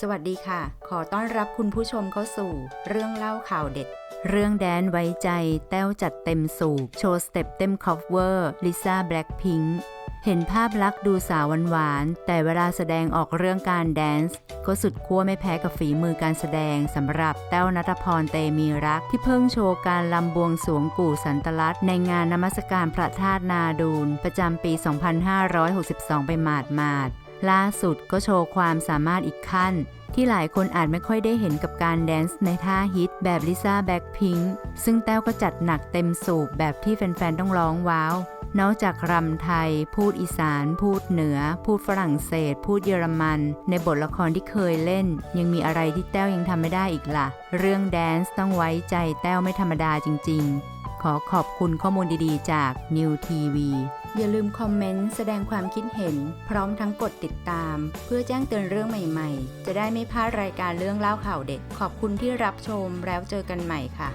สวัสดีค่ะ ขอต้อนรับคุณผู้ชมเข้าสู่ เรื่องเล่าข่าวเด็ด เรื่องแดนไว้ใจ แต้วจัดเต็มสูบ โชว์สเต็ปเต็มคอฟเวอร์ ลิซ่าแบล็คพิงค์เห็นภาพลักษณ์ดูสาวหวานๆ แต่เวลาแสดงออกเรื่องการแดนซ์ ก็สุดขั้วไม่แพ้กับฝีมือการแสดงสำหรับแต้วนัทพรเตมีรัก ที่เพิ่งโชว์การลำบวงสวงกู่สันตลัตในงานนมัสการพระธาตุนาดูลประจำปี 2562 ไปหมาดมาดๆ ล่าสุดก็โชว์ความสามารถอีกขั้น ที่หลายคนอาจไม่ค่อยได้เห็นกับการแดนซ์ในท่าฮิตแบบลิซ่าแบ็คพิงค์ซึ่งแต้วก็จัดหนักเต็มสูบแบบที่แฟนๆ ต้องร้องว้าว นอกจากรำไทย พูดอีสาน พูดเหนือ พูดฝรั่งเศส พูดเยอรมัน ในบทละครที่เคยเล่น ยังมีอะไรที่แต้วยังทำไม่ได้อีกล่ะ เรื่องแดนซ์ต้องไว้ใจแต้วไม่ธรรมดาจริง ๆ ขอขอบคุณข้อมูลดีๆ จาก New TV อย่าลืมคอมเมนต์แสดงความคิดเห็น พร้อมทั้งกดติดตาม เพื่อแจ้งเตือนเรื่องใหม่ๆ จะได้ไม่พลาดรายการเรื่องเล่าข่าวเด็ดขอบคุณที่รับชมแล้วเจอกันใหม่ค่ะ